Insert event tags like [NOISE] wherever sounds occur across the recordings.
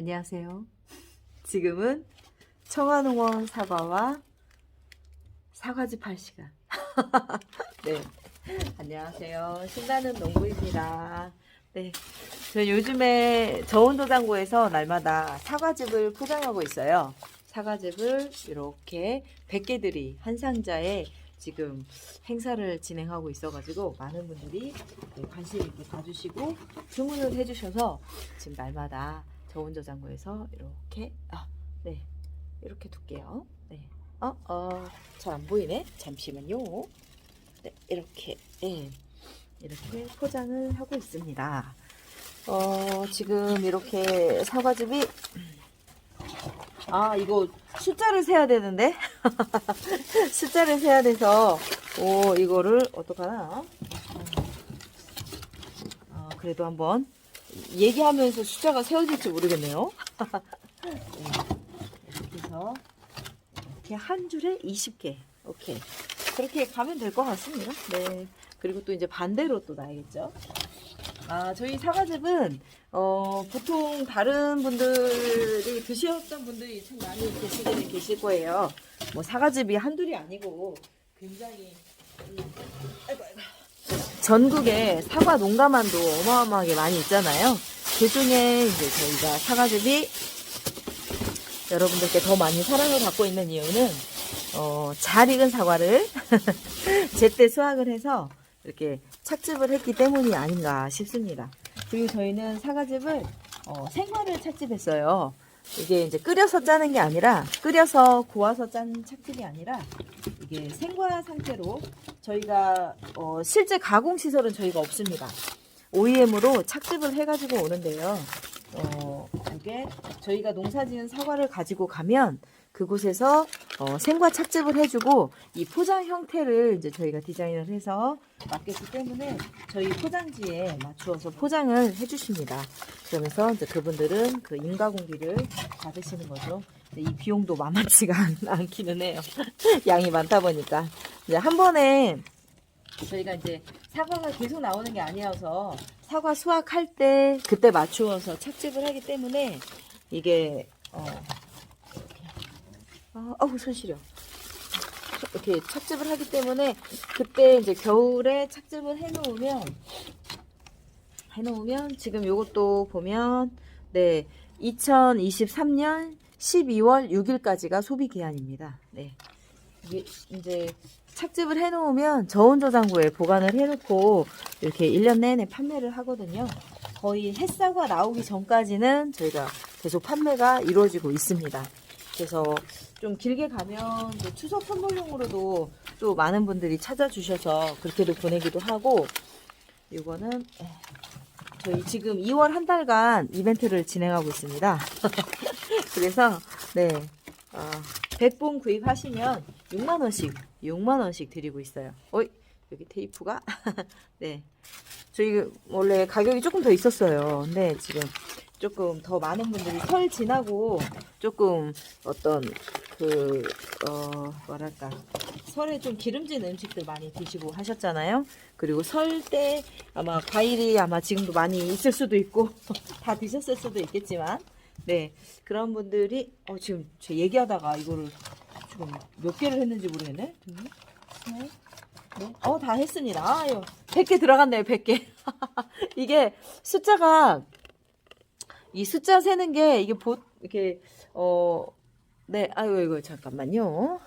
안녕하세요. 지금은 청화농원 사과와 사과즙 할 시간. [LAUGHS] 네. 안녕하세요. 신나는 농부입니다. 네. 저 요즘에 저온도장고에서 날마다 사과즙을 포장하고 있어요. 사과즙을 이렇게 100개들이 한 상자에 지금 행사를 진행하고 있어가지고 많은 분들이 네, 관심 있게 봐주시고 주문을 해주셔서 지금 날마다 저온 저장고에서 이렇게 아, 네 이렇게 둘게요. 네. 어, 어, 잘 안 보이네. 잠시만요. 네, 이렇게, 예, 이렇게 포장을 하고 있습니다. 어, 지금 이렇게 사과즙이, 아, 이거 숫자를 세야 되는데? [LAUGHS] 숫자를 세야 돼서, 오, 이거를 어떡하나? 아, 그래도 한번 얘기하면서 숫자가 세워질지 모르겠네요. 네, [LAUGHS] 이렇게 해서 이렇게 한 줄에 20개. 오케이. 그렇게 가면 될 것 같습니다. 네. 그리고 또 이제 반대로 또 놔야겠죠. 아, 저희 사과즙은, 어, 보통 다른 분들이 드셨던 분들이 참 많이 계시기는 계실 거예요. 뭐 사과즙이 한둘이 아니고 굉장히, 음, 아이고, 아이고. 전국에 사과 농가만도 어마어마하게 많이 있잖아요. 그 중에 이제 저희가 사과즙이 여러분들께 더 많이 사랑을 받고 있는 이유는 어, 잘 익은 사과를 [LAUGHS] 제때 수확을 해서 이렇게 착즙을 했기 때문이 아닌가 싶습니다. 그리고 저희는 사과즙을 어, 생과를 착즙했어요. 이게 이제 끓여서 짜는 게 아니라 끓여서 고아서 짠 착즙이 아니라 이게 생과 상태로 저희가 어, 실제 가공 시설은 저희가 없습니다. OEM으로 착즙을 해가지고 오는데요. 어, 이게 저희가 농사지은 사과를 가지고 가면 그곳에서 어, 생과 착즙을 해주고 이 포장 형태를 이제 저희가 디자인을 해서 맡겼기 때문에 저희 포장지에 맞추어서 포장을 해주십니다. 그러면서 이제 그분들은 그 인가공비를 받으시는 거죠. 이 비용도 만만치가 않- [LAUGHS] 않기는 해요. 양이 많다 보니까 이제 한 번에 저희가 이제 사과가 계속 나오는 게 아니어서 사과 수확할 때 그때 맞추어서 착즙을 하기 때문에 이게 어 아, 어우 손 시려 이렇게 착즙을 하기 때문에 그때 이제 겨울에 착즙을 해놓으면 해놓으면 지금 요것도 보면 네 2023년 12월 6일까지가 소비 기한입니다. 네 이제 착즙을 해놓으면 저온 저장고에 보관을 해놓고 이렇게 1년 내내 판매를 하거든요. 거의 햇사과 나오기 전까지는 저희가 계속 판매가 이루어지고 있습니다. 그래서 좀 길게 가면 추석 선물용으로도 또 많은 분들이 찾아주셔서 그렇게도 보내기도 하고 이거는 에, 저희 지금 2월 한 달간 이벤트를 진행하고 있습니다. [LAUGHS] 그래서 네 어, 100본 구입하시면 6만 원씩 6만 원씩 드리고 있어요. 어이 여기 테이프가 [LAUGHS] 네 저희 원래 가격이 조금 더 있었어요. 근데 지금 조금 더 많은 분들이 설 지나고 조금 어떤 그 어 뭐랄까 설에 좀 기름진 음식들 많이 드시고 하셨잖아요. 그리고 설 때 아마 과일이 아마 지금도 많이 있을 수도 있고 [LAUGHS] 다 드셨을 수도 있겠지만 네 그런 분들이 어 지금 제 얘기하다가 이거를 지금 몇 개를 했는지 모르겠네. 둘, 셋, 네. 어, 다 했습니다. 아유, 100개 들어갔네요, 100개. [LAUGHS] 이게 숫자가, 이 숫자 세는 게, 이게 보, 이렇게, 어, 네, 아유, 이거, 잠깐만요.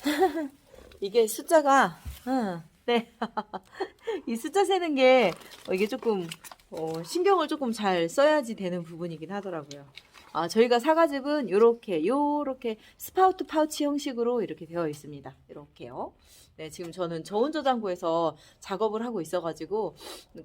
[LAUGHS] 이게 숫자가, 응, 네. [LAUGHS] 이 숫자 세는 게, 어, 이게 조금, 어, 신경을 조금 잘 써야지 되는 부분이긴 하더라고요. 아, 저희가 사과즙은 요렇게, 요렇게 스파우트 파우치 형식으로 이렇게 되어 있습니다. 이렇게요. 네, 지금 저는 저온 저장고에서 작업을 하고 있어가지고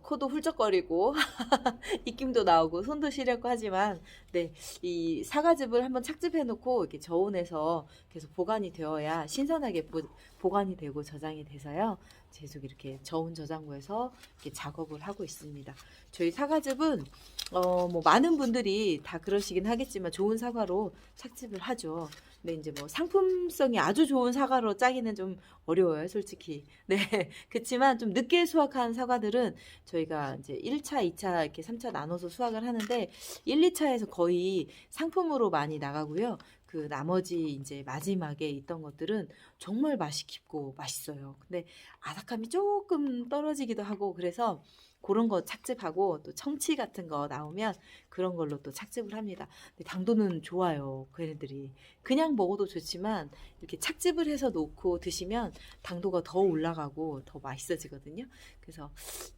코도 훌쩍거리고 [LAUGHS] 입김도 나오고 손도 시렵고 하지만 네, 이 사과즙을 한번 착즙해놓고 이렇게 저온에서 계속 보관이 되어야 신선하게 보, 보관이 되고 저장이 돼서요. 계속 이렇게 저온 저장고에서 이렇게 작업을 하고 있습니다. 저희 사과즙은 어, 뭐 많은 분들이 다 그러시긴 하겠지만 좋은 사과로 착즙을 하죠. 근데 이제 뭐 상품성이 아주 좋은 사과로 짜기는 좀 어려워요, 솔직히. [LAUGHS] 네. 그렇지만 좀 늦게 수확한 사과들은 저희가 이제 1차, 2차 이렇게 3차 나눠서 수확을 하는데 1, 2차에서 거의 상품으로 많이 나가고요. 그 나머지 이제 마지막에 있던 것들은 정말 맛이 깊고 맛있어요. 근데 아삭함이 조금 떨어지기도 하고 그래서 그런 거 착즙하고 또 청치 같은 거 나오면 그런 걸로 또 착즙을 합니다. 근데 당도는 좋아요. 그 애들이 그냥 먹어도 좋지만 이렇게 착즙을 해서 놓고 드시면 당도가 더 올라가고 더 맛있어지거든요. 그래서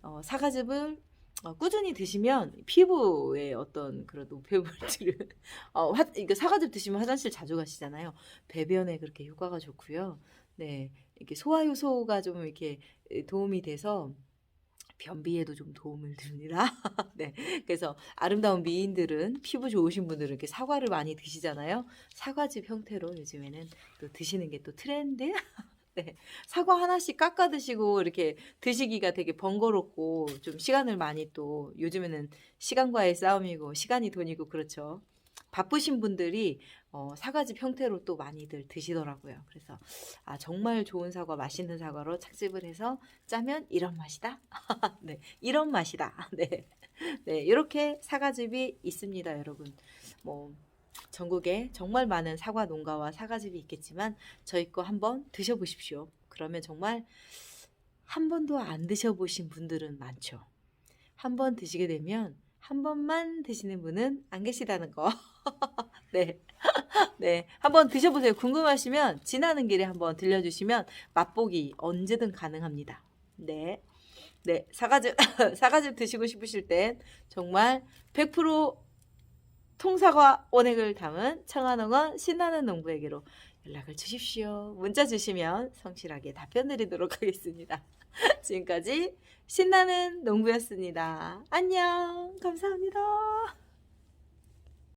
어, 사과즙을 어, 꾸준히 드시면 피부에 어떤 그런 노폐물들을 [LAUGHS] 어, 화, 이거 사과즙 드시면 화장실 자주 가시잖아요. 배변에 그렇게 효과가 좋고요. 네, 이렇게 소화 효소가 좀 이렇게 도움이 돼서 변비에도 좀 도움을 줍니다. [LAUGHS] 네. 그래서 아름다운 미인들은 피부 좋으신 분들은 이렇게 사과를 많이 드시잖아요. 사과즙 형태로 요즘에는 또 드시는 게 또 트렌드. [LAUGHS] 네. 사과 하나씩 깎아 드시고 이렇게 드시기가 되게 번거롭고 좀 시간을 많이 또 요즘에는 시간과의 싸움이고 시간이 돈이고 그렇죠. 바쁘신 분들이 어, 사과즙 형태로 또 많이들 드시더라고요. 그래서 아 정말 좋은 사과, 맛있는 사과로 착즙을 해서 짜면 이런 맛이다. [LAUGHS] 네, 이런 맛이다. [LAUGHS] 네, 네 이렇게 사과즙이 있습니다, 여러분. 뭐 전국에 정말 많은 사과 농가와 사과즙이 있겠지만 저희 거 한번 드셔보십시오. 그러면 정말 한 번도 안 드셔보신 분들은 많죠. 한 번 드시게 되면 한 번만 드시는 분은 안 계시다는 거. [LAUGHS] 네. [LAUGHS] 네. 한번 드셔보세요. 궁금하시면 지나는 길에 한번 들려주시면 맛보기 언제든 가능합니다. 네. 네. 사과즙, [LAUGHS] 사과즙 드시고 싶으실 땐 정말 100% 통사과 원액을 담은 청한홍원 신나는 농부에게로 연락을 주십시오. 문자 주시면 성실하게 답변 드리도록 [LAUGHS] 하겠습니다. 지금까지 신나는 농부였습니다. 안녕. 감사합니다.